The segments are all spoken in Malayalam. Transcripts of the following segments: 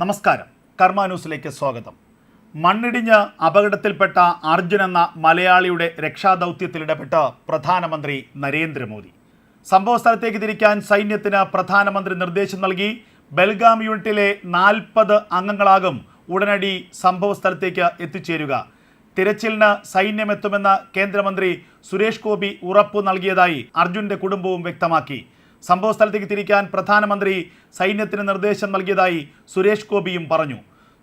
നമസ്കാരം. കർമ്മ ന്യൂസിലേക്ക് സ്വാഗതം. മണ്ണിടിഞ്ഞ് അപകടത്തിൽപ്പെട്ട അർജുൻ എന്ന മലയാളിയുടെ രക്ഷാദൗത്യത്തിൽ ഇടപെട്ട് പ്രധാനമന്ത്രി നരേന്ദ്രമോദി. സംഭവ സ്ഥലത്തേക്ക് തിരിക്കാൻ സൈന്യത്തിന് പ്രധാനമന്ത്രി നിർദ്ദേശം നൽകി. ബൽഗാം യൂണിറ്റിലെ നാൽപ്പത് അംഗങ്ങളാകും ഉടനടി സംഭവ സ്ഥലത്തേക്ക് എത്തിച്ചേരുക. തിരച്ചിലിന് സൈന്യമെത്തുമെന്ന് കേന്ദ്രമന്ത്രി സുരേഷ് ഗോപി ഉറപ്പു നൽകിയതായി അർജുന്റെ കുടുംബവും വ്യക്തമാക്കി. സംഭവ സ്ഥലത്തേക്ക് തിരിക്കാൻ പ്രധാനമന്ത്രി സൈന്യത്തിന് നിർദ്ദേശം നൽകിയതായി സുരേഷ് ഗോപിയും പറഞ്ഞു.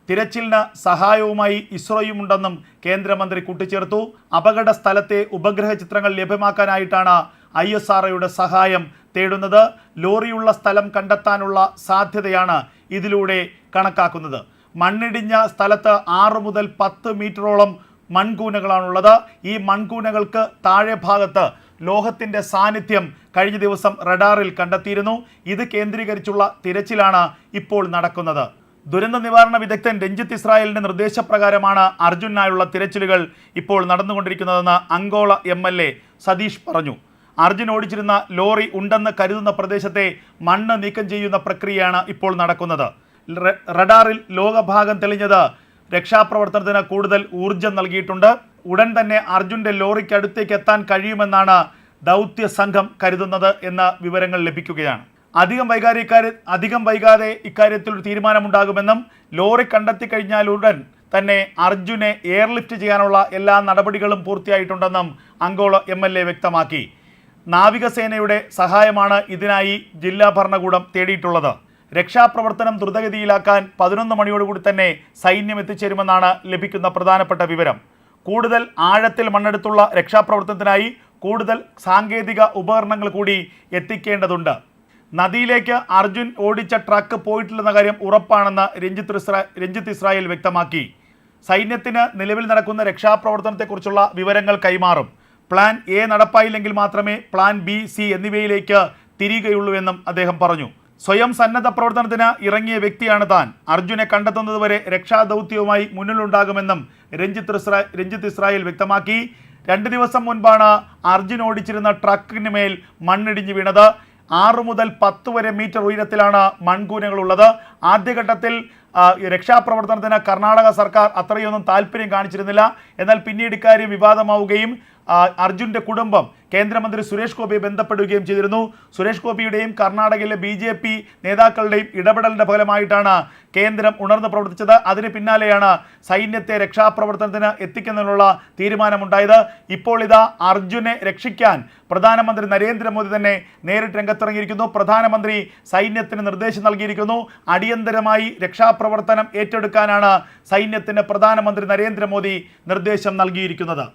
തിരച്ചിലിന് സഹായവുമായി ഇസ്രോയും ഉണ്ടെന്നും കേന്ദ്രമന്ത്രി കൂട്ടിച്ചേർത്തു. അപകട സ്ഥലത്തെ ഉപഗ്രഹ ചിത്രങ്ങൾ ലഭ്യമാക്കാനായിട്ടാണ് ഐ എസ് ആർഒയുടെ സഹായം തേടുന്നത്. ലോറിയുള്ള സ്ഥലം കണ്ടെത്താനുള്ള സാധ്യതയാണ് ഇതിലൂടെ കണക്കാക്കുന്നത്. മണ്ണിടിഞ്ഞ സ്ഥലത്ത് ആറ് മുതൽ പത്ത് മീറ്ററോളം മൺകൂനകളാണുള്ളത്. ഈ മൺകൂനകൾക്ക് താഴെ ഭാഗത്ത് ലോഹത്തിന്റെ സാന്നിധ്യം കഴിഞ്ഞ ദിവസം റഡാറിൽ കണ്ടെത്തിയിരുന്നു. ഇത് കേന്ദ്രീകരിച്ചുള്ള തിരച്ചിലാണ് ഇപ്പോൾ നടക്കുന്നത്. ദുരന്ത നിവാരണ വിദഗ്ധൻ രഞ്ജിത്ത് ഇസ്രായേലിന്റെ നിർദ്ദേശപ്രകാരമാണ് അർജുനായുള്ള തിരച്ചിലുകൾ ഇപ്പോൾ നടന്നുകൊണ്ടിരിക്കുന്നതെന്ന് Ankola M L A Satish പറഞ്ഞു. അർജുൻ ഓടിച്ചിരുന്ന ലോറി ഉണ്ടെന്ന് കരുതുന്ന പ്രദേശത്തെ മണ്ണ് നീക്കം ചെയ്യുന്ന പ്രക്രിയയാണ് ഇപ്പോൾ നടക്കുന്നത്. റഡാറിൽ ലോകഭാഗം തെളിഞ്ഞത് രക്ഷാപ്രവർത്തനത്തിന് കൂടുതൽ ഊർജം നൽകിയിട്ടുണ്ട്. ഉടൻ തന്നെ അർജുന്റെ ലോറിക്ക് അടുത്തേക്ക് എത്താൻ കഴിയുമെന്നാണ് ദൗത്യ സംഘം കരുതുന്നത് എന്ന വിവരങ്ങൾ ലഭിക്കുകയാണ്. അധികം വൈകാതെ ഇക്കാര്യ അധികം വൈകാതെ ഇക്കാര്യത്തിൽ ഒരു തീരുമാനമുണ്ടാകുമെന്നും ലോറി കണ്ടെത്തി കഴിഞ്ഞാൽ ഉടൻ തന്നെ അർജുനെ എയർലിഫ്റ്റ് ചെയ്യാനുള്ള എല്ലാ നടപടികളും പൂർത്തിയായിട്ടുണ്ടെന്നും അങ്കോള എം എൽ എ വ്യക്തമാക്കി. നാവികസേനയുടെ സഹായമാണ് ഇതിനായി ജില്ലാ ഭരണകൂടം തേടിയിട്ടുള്ളത്. രക്ഷാപ്രവർത്തനം ദ്രുതഗതിയിലാക്കാൻ പതിനൊന്ന് മണിയോടുകൂടി തന്നെ സൈന്യം എത്തിച്ചേരുമെന്നാണ് ലഭിക്കുന്ന പ്രധാനപ്പെട്ട വിവരം. കൂടുതൽ ആഴത്തിൽ മണ്ണെടുത്തുള്ള രക്ഷാപ്രവർത്തനത്തിനായി കൂടുതൽ സാങ്കേതിക ഉപകരണങ്ങൾ കൂടി എത്തിക്കേണ്ടതുണ്ട്. നദിയിലേക്ക് അർജുൻ ഓടിച്ച ട്രക്ക് പോയിട്ടില്ലെന്ന കാര്യം ഉറപ്പാണെന്ന് രഞ്ജിത്ത് രഞ്ജിത്ത് ഇസ്രായേൽ വ്യക്തമാക്കി. സൈന്യത്തിന് നിലവിൽ നടക്കുന്ന രക്ഷാപ്രവർത്തനത്തെക്കുറിച്ചുള്ള വിവരങ്ങൾ കൈമാറും. പ്ലാൻ എ നടപ്പായില്ലെങ്കിൽ മാത്രമേ പ്ലാൻ ബി സി എന്നിവയിലേക്ക് തിരിയുകയുള്ളൂ എന്നും അദ്ദേഹം പറഞ്ഞു. സ്വയം സന്നദ്ധ പ്രവർത്തനത്തിന് ഇറങ്ങിയ വ്യക്തിയാണ് താൻ. അർജുനെ കണ്ടെത്തുന്നതുവരെ രക്ഷാദൗത്യവുമായി മുന്നിലുണ്ടാകുമെന്നും രഞ്ജിത്ത് ഇസ്രാ രഞ്ജിത്ത് ഇസ്രായേൽ വ്യക്തമാക്കി. രണ്ട് ദിവസം മുൻപാണ് അർജുൻ ഓടിച്ചിരുന്ന ട്രക്കിന് മേൽ മണ്ണിടിഞ്ഞു വീണത്. ആറു മുതൽ പത്ത് വരെ മീറ്റർ ഉയരത്തിലാണ് മൺകൂനകളുള്ളത്. ആദ്യഘട്ടത്തിൽ രക്ഷാപ്രവർത്തനത്തിന് കർണാടക സർക്കാർ അത്രയൊന്നും താല്പര്യം കാണിച്ചിരുന്നില്ല. എന്നാൽ പിന്നീട് ഇക്കാര്യം വിവാദമാവുകയും ആ, അർജുന്റെ കുടുംബം കേന്ദ്രമന്ത്രി സുരേഷ് ഗോപിയെ ബന്ധപ്പെടുകയും ചെയ്തിരുന്നു. സുരേഷ് ഗോപിയുടെയും കർണാടകയിലെ ബി ജെ പി നേതാക്കളുടെയും ഇടപെടലിന്റെ ഫലമായിട്ടാണ് കേന്ദ്രം ഉണർന്നു പ്രവർത്തിച്ചത്. അതിന് പിന്നാലെയാണ് സൈന്യത്തെ രക്ഷാപ്രവർത്തനത്തിന് എത്തിക്കുന്നതിനുള്ള തീരുമാനമുണ്ടായത്. ഇപ്പോൾ ഇതാ അർജുനെ രക്ഷിക്കാൻ പ്രധാനമന്ത്രി നരേന്ദ്രമോദി തന്നെ നേരിട്ട് രംഗത്തിറങ്ങിയിരിക്കുന്നു. പ്രധാനമന്ത്രി സൈന്യത്തിന് നിർദ്ദേശം നൽകിയിരിക്കുന്നു. അടിയന്തരമായി രക്ഷാപ്രവർത്തനം ഏറ്റെടുക്കാനാണ് സൈന്യത്തിന് പ്രധാനമന്ത്രി നരേന്ദ്രമോദി നിർദ്ദേശം നൽകിയിരിക്കുന്നത്.